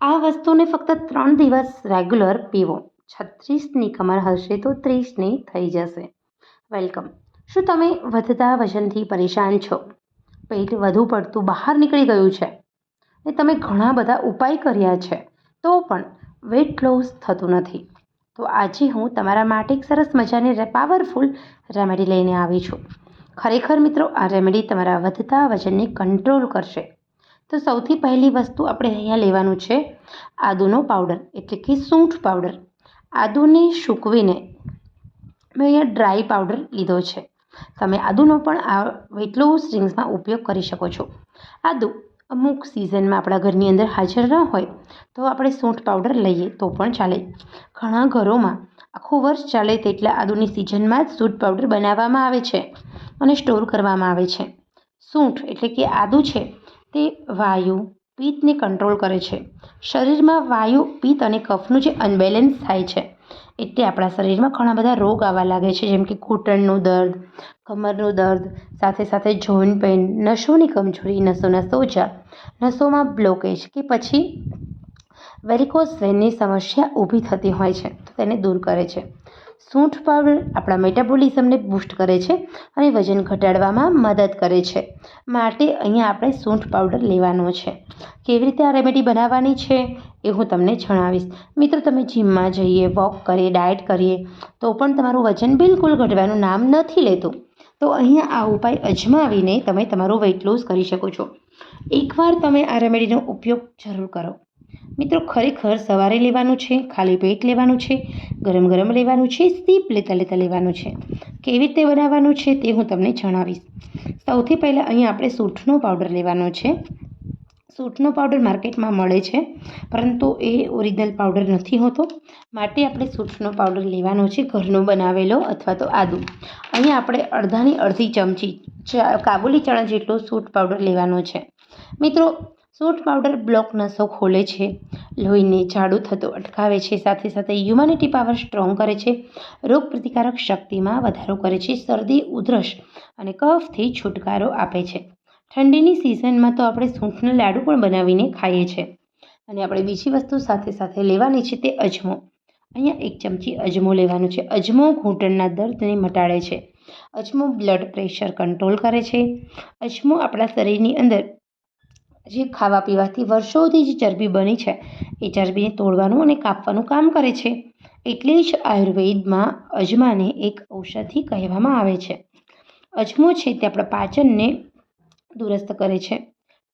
આ વસ્તુને ફક્ત ત્રણ દિવસ રેગ્યુલર પીવો. છત્રીસની કમર હશે તો ત્રીસની થઈ જશે. વેલકમ શું તમે વધતા વજનથી પરેશાન છો? પેટ વધુ પડતું બહાર નીકળી ગયું છે. ને તમે ઘણા બધા ઉપાય કર્યા છે. તો પણ વેટ લોસ થતું નથી. તો આજે હું તમારા માટે એક સરસ મજાની પાવરફુલ રેમેડી લઈને આવી છું. ખરેખર મિત્રો, આ રેમેડી તમારા વધતા વજનને કંટ્રોલ કરશે. તો સૌથી પહેલી વસ્તુ આપણે અહીંયા લેવાનું છે આદુનો પાવડર, એટલે કે સૂંઠ પાવડર. આદુને સૂકવીને મેં અહીંયા ડ્રાય પાવડર લીધો છે. તમે આદુનો પણ આ વેટ લોસ ડ્રિંક્સમાં ઉપયોગ કરી શકો છો. આદુ અમુક સિઝનમાં આપણા ઘરની અંદર હાજર ન હોય તો આપણે સૂંઠ પાવડર લઈએ તો પણ ચાલે. ઘણા ઘરોમાં આખું વર્ષ ચાલે તેટલા આદુની સિઝનમાં જ સૂંઠ પાવડર બનાવવામાં આવે છે અને સ્ટોર કરવામાં આવે છે. સૂંઠ એટલે કે આદુ છે તે વાયુ પિત્તને કંટ્રોલ કરે છે. શરીરમાં વાયુ, પિત્ત અને કફનું જે અનબેલેન્સ થાય છે, એટલે આપણા શરીરમાં ઘણા બધા રોગ આવવા લાગે છે, જેમ કે ઘૂંટણનું દર્દ, કમરનું દર્દ, સાથે સાથે જોઈન્ટ પેઇન નસોની કમજોરી, નસોના સોજા, નસોમાં બ્લોકેજ કે પછી વેરિકોઝ વેનની સમસ્યા ઊભી થતી હોય છે, તો તેને દૂર કરે છે. સૂંઠ પાવડર આપણા મેટાબોલિઝમને બૂસ્ટ કરે છે અને વજન ઘટાડવામાં મદદ કરે છે. માટે અહીંયા આપણે સૂંઠ પાવડર લેવાનો છે. કેવી રીતે આ રેમેડી બનાવવાની છે એ હું તમને જણાવીશ. મિત્રો, તમે જીમમાં જઈએ, વોક કરીએ, ડાયટ કરીએ, તો પણ તમારું વજન બિલકુલ ઘટવાનું નામ નથી લેતું. તો અહીંયા આ ઉપાય અજમાવીને તમે તમારું વેઇટ લોસ કરી શકો છો. એકવાર તમે આ રેમેડીનો ઉપયોગ જરૂર કરો. મિત્રો, ખરેખર સવારે લેવાનું છે, ખાલી પેટ લેવાનું છે, ગરમ ગરમ લેવાનું છે, સીપ લેતા લેતા લેવાનું છે. કેવી રીતે બનાવવાનું છે તે હું તમને જણાવીશ. સૌથી પહેલાં અહીંયા આપણે સૂંઠનો પાવડર લેવાનો છે. સૂંઠનો પાવડર માર્કેટમાં મળે છે, પરંતુ એ ઓરિજિનલ પાવડર નથી હોતો. માટે આપણે સૂંઠનો પાવડર લેવાનો છે, ઘરનો બનાવેલો અથવા તો આદુ. અહીંયા આપણે અડધાની અડધી ચમચી કાબુલી ચણા જેટલો સૂંઠ પાવડર લેવાનો છે. મિત્રો સૂંઠ પાવડર બ્લોક નસો ખોલે છે. લોહીને જાડું થતું અટકાવે છે. સાથે સાથે હ્યુમાનિટી પાવર સ્ટ્રોંગ કરે છે. રોગ પ્રતિકારક શક્તિમાં વધારો કરે છે. શરદી, ઉધરસ અને કફથી છુટકારો આપે છે. ઠંડીની સિઝનમાં તો આપણે સૂંઠના લાડુ પણ બનાવીને ખાઈએ છીએ અને આપણે બીજી વસ્તુ સાથે સાથે લેવાની છે તે અજમો. અહીંયા એક ચમચી અજમો લેવાનું છે. અજમો ઘૂંટણના દર્દને મટાડે છે. અજમો બ્લડ પ્રેશર કંટ્રોલ કરે છે. અજમો આપણા શરીરની અંદર જે ખાવા પીવાથી વર્ષોથી જે ચરબી બની છે. એ ચરબીને તોડવાનું અને કાપવાનું કામ કરે છે. એટલે જ આયુર્વેદમાં અજમાને એક ઔષધિ કહેવામાં આવે છે. અજમો છે તે આપણા પાચનને દુરસ્ત કરે છે.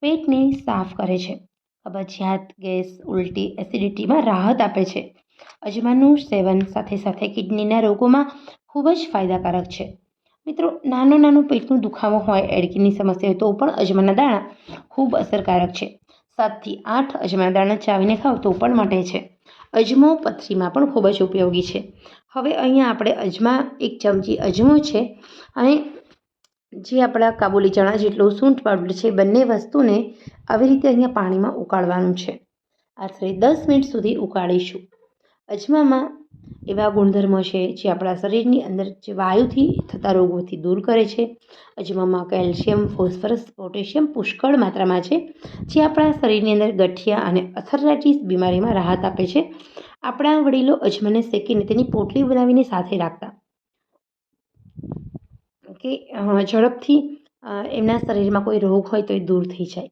પેટને સાફ કરે છે. કબજિયાત ગેસ ઉલટી એસિડિટીમાં રાહત આપે છે. અજમાનું સેવન સાથે સાથે કિડનીના રોગોમાં ખૂબ જ ફાયદાકારક છે. મિત્રો, નાનો નાનો પેટનો દુખાવો હોય, એડકીની સમસ્યા હોય, તો પણ અજમાના દાણા ખૂબ અસરકારક છે. સાતથી આઠ અજમાના દાણા ચાવીને ખાવ તો પણ મટે છે. અજમો પથરીમાં પણ ખૂબ જ ઉપયોગી છે. હવે અહીંયા આપણે અજમા એક ચમચી અજમો છે. અને જે આપણા કાબુલી ચણા જેટલું સૂંઠ પાવડર છે, બંને વસ્તુને આવી રીતે અહીંયા પાણીમાં ઉકાળવાનું છે. આશરે દસ મિનિટ સુધી ઉકાળીશું. અજમામાં એવા ગુણધર્મો છે જે આપણા શરીરની અંદર જે વાયુથી થતા રોગોથી દૂર કરે છે. અજમામાં કેલ્શિયમ, ફોસ્ફરસ, પોટેશિયમ પુષ્કળ માત્રામાં છે, જે આપણા શરીરની અંદર ગઠિયા અને અથરાઇટિસ બીમારીમાં રાહત આપે છે. આપણા વડીલો અજમાને શેકીને તેની પોટલી બનાવીને સાથે રાખતા. કે ઝડપથી એમના શરીરમાં કોઈ રોગ હોય તો એ દૂર થઈ જાય.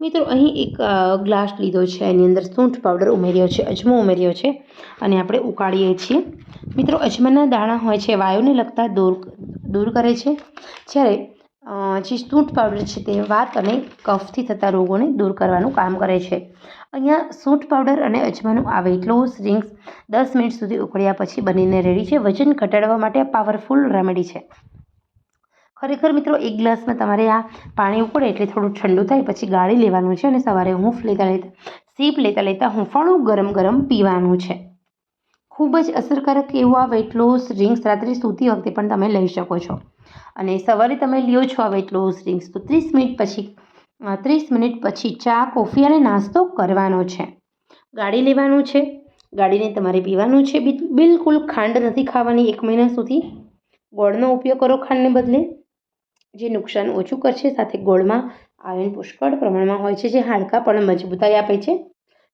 મિત્રો, અહીં એક ગ્લાસ લીધો છે. એની અંદર સૂંઠ પાવડર ઉમેર્યો છે, અજમો ઉમેર્યો છે અને આપણે ઉકાળીએ છીએ. મિત્રો, અજમાના દાણા હોય છે, વાયુને લગતા દૂર દૂર કરે છે. જ્યારે જે સૂંઠ પાવડર છે તે વાત અને કફથી થતા રોગોને દૂર કરવાનું કામ કરે છે. અહીંયા સૂંઠ પાવડર અને અજમાનું આ વેટ લોસ ડ્રિંક્સ દસ મિનિટ સુધી ઉકળ્યા પછી બનીને રેડી છે. વજન ઘટાડવા માટે આ પાવરફુલ રેમેડી છે. ખરેખર મિત્રો, એક ગ્લાસમાં તમારે આ પાણી ઉકળે એટલે થોડું ઠંડુ થાય, પછી ગાળી લેવાનું છે અને સવારે હૂંફ લેતા લેતા સીપ લેતા લેતા હૂંફાણું ગરમ ગરમ પીવાનું છે. ખૂબ જ અસરકારક એવું આ વેટ લોસ ડ્રિંક્સ રાત્રે સૂતી વખતે પણ તમે લઈ શકો છો. અને સવારે તમે લ્યો છો આ વેટ લોસ ડ્રિંક્સ તો ત્રીસ મિનિટ પછી ત્રીસ મિનિટ પછી ચા, કોફી અને નાસ્તો કરવાનો છે. ગાળી લેવાનું છે. ગાળીને તમારે પીવાનું છે. બિલકુલ ખાંડ નથી ખાવાની એક મહિના સુધી. ગોળનો ઉપયોગ કરો ખાંડને બદલે. જે નુકસાન ઓછું કરશે, સાથે ગોળમાં આયન પુષ્કળ પ્રમાણમાં હોય છે, જે હાડકાં પણ મજબૂતાઈ આપે છે.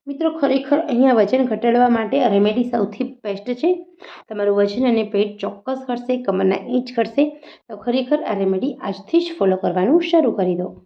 મિત્રો, ખરેખર અહીંયા વજન ઘટાડવા માટે રેમેડી સૌથી બેસ્ટ છે. તમારું વજન અને પેટ ચોક્કસ ઘટશે, કમરના ઈંચ ઘટશે. તો ખરેખર આ રેમેડી આજથી જ ફોલો કરવાનું શરૂ કરી દો.